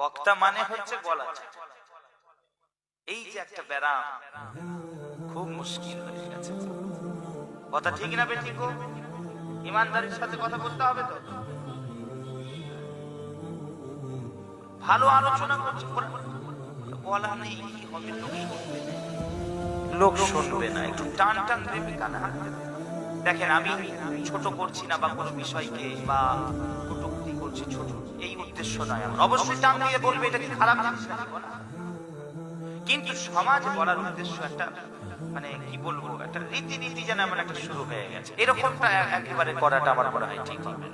বক্তা মানে হচ্ছে বলা এই যে একটা ব্যারাম, খুব মুশকিল হয়ে গেছে কথা ঠিক না বেঠিক? ইমানদারির সাথে কথা বলতে হবে তো ভালো আলোচনা করছে বলা নেই, কি হবে লোক শুনবে না। লোক শুনবে না, একটু টান টান দেবে, কানে হাত। দেখেন, আমি ছোট করছি না বা কোনো বিষয়কে বা করছি ছোট এই উদ্দেশ্য নয় আমার। অবশ্যই টান দিয়ে বলবে এটা কি খারাপ কিন্তু সমাজ বলার উদ্দেশ্য একটা মানে কি বলব, একটা রীতিনীতি যেন আমার একটা শুরু হয়ে গেছে। এরকমটা একেবারে করাটা আমার মনে হয় ঠিক হবে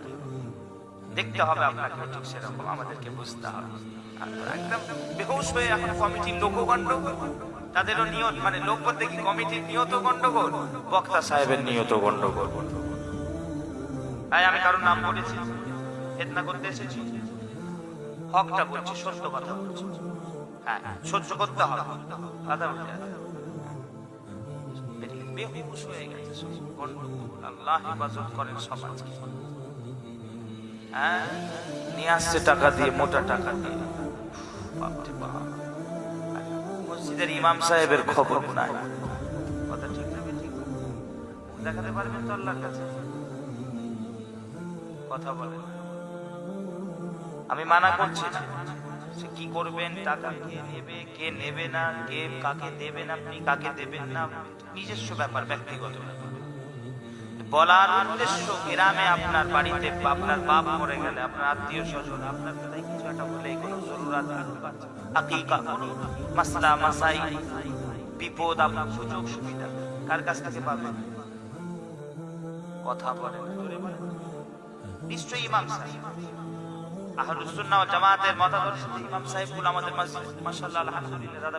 দেখতে হবে আপনাকে ঠিক সেরকম, আমাদেরকে বুঝতে হবে। একদম বেহুশ হয়ে এখন কমিটির লোক গন্ডগোল তাদেরও নিয়ত মানে লোক বলতে কি কমিটির নিয়ত গন্ডগোল বক্তা সাহেবের নিয়ত গন্ডগোল তাই আমি কারোর নাম বলেছি? ফেতনা করতে এসেছি। হকটা বলছি সত্য কথা বলছি। হ্যাঁ সহ্য করতে হবে। কথা বেহুশ হয়ে নিয়ে আসছে টাকা দিয়ে, মোটা টাকা দিয়ে। মসজিদের ইমাম সাহেবের খবর নাই। কথা ঠিক দেখাতে পারবেন তো আল্লাহর কথা বলেন। আমি মানা করছি সে কি করবেন, টাকা কে নেবে কে নেবে না, কে কাকে দেবেন আপনি কাকে দেবেন না, নিজস্ব ব্যাপার, ব্যক্তিগত বলার উদ্দেশ্য গ্রামে আপনার বাড়িতে আপনার বাপ মরে গেলে, আপনার আত্মীয় স্বজন, আপনার কোথায় কিছু একটা হলে কোনো জরুরাত আকিকা কোনো মাসলা, মাসাই, বিপদ, আপনার সুযোগ, সুবিধা, কার কাছ থেকে পাবেন? কথা বলেন। নিশ্চয়ই ইমাম সাহেব। আহলুস সুন্নাহ ওয়াল জামাতের আমাদের দাদা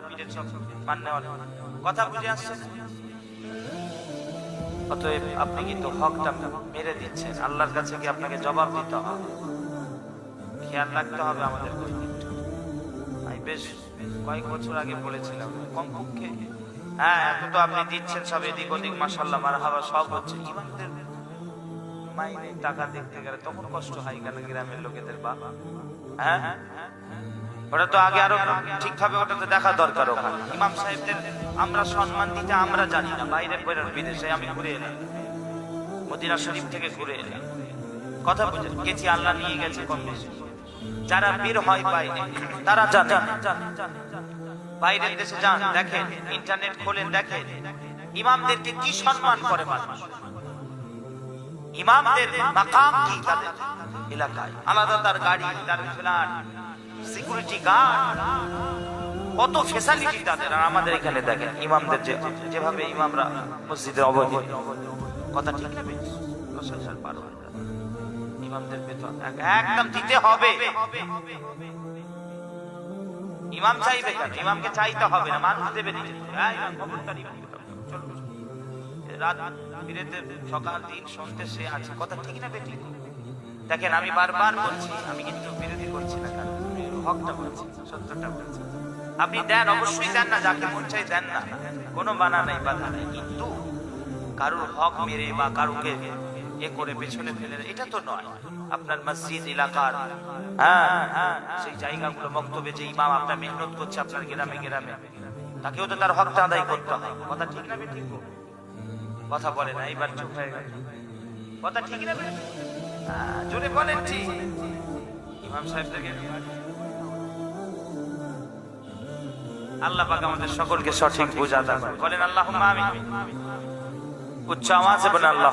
কথা অতএব আপনি কিন্তু হকটা মেরে দিচ্ছেন। আল্লাহর কাছে কি আপনাকে জবাব দিতে হবে। খেয়াল রাখতে হবে আমাদের বেশ কয়েক বছর আগে বলেছিলাম, কমপক্ষে হ্যাঁ এত তো আপনি দিচ্ছেন সব এদিক ওদিক মাসাল্লাহ মার হাওয়া সব হচ্ছে। ইমানদের মাইনে টাকা দেখতে গেলে তখন কষ্ট হয় কেন গ্রামের লোকেদের বাবা হ্যাঁ? ওটা তো আগে আরও ঠিকভাবে ওটা তো দেখা দরকার ওখানে। ইমাম সাহেবদের আমরা সম্মান দিতে আমরা জানি না, বাইরে বেরোর বিদেশে আমি ঘুরে এলাম। মদিনা শরীফ থেকে ঘুরে এলাম। কথা বুঝে গেছি, আল্লাহ নিয়ে গেছে কম যারা বীর হয় বাইরে, তারা জানে। বাইরের দেশে যান, দেখেন, ইন্টারনেট খোলেন, দেখেন, ইমামদেরকে কি সম্মান করে মানুষ? ইমামদের মাকাম কি? তাদের এলাকায়। আলাদা তার গাড়ি, তার ফ্ল্যাট সিকিউরিটি গার্ড কত ফেসিলিটি তাদের। আর আমাদের এখানে দেখেন, ইমামদের যে যেভাবে ইমামরা মসজিদের অবধি কথা ঠিক না হাজার। ইমামদের বেতন এক- একদম দিতে হবে। ইমাম চাইবে কেন? ইমামকে চাইতে হবে না। মানুষ দেবে হ্যাঁ ইমাম খবরদার ইমাম চলো রাত বিরেতে সকাল দিন সন্ধ্যে সে আছে। কথা ঠিক না দেখেন, আমি বারবার বলছি, আমি কিন্তু বিরোধী করছি না কারণ হকটা বলছি, সত্যটা বলছি। আপনি দেন, অবশ্যই দেন না, যাকে মন চাই দেন না। কোনো নাই, বাধা নাই। কিন্তু কারোর হক মেরে বা কারোকে এ করে পেছনে ফেলে এটা তো নয়। আপনার মসজিদ, এলাকার হ্যাঁ হ্যাঁ সেই জায়গাগুলো বক্তব্যে যে ইমাম আপনার মেহনত করছে আপনার গ্রামে গ্রামে, তাকেও তো তার হকটা আদায় করতে হয়। কথা ঠিক না ঠিক কথা বলে না, এইবার চুপ হয়ে গেল। কথা ঠিক না জোরে বলেন ঠিক। ইমাম সাহেবদেরকে আল্লাহ পাক আমাদের সকলকে সঠিক বোঝা দান। বলেন আল্লাহ আমি উচ্চ আওয়াজে বলেন আল্লাহ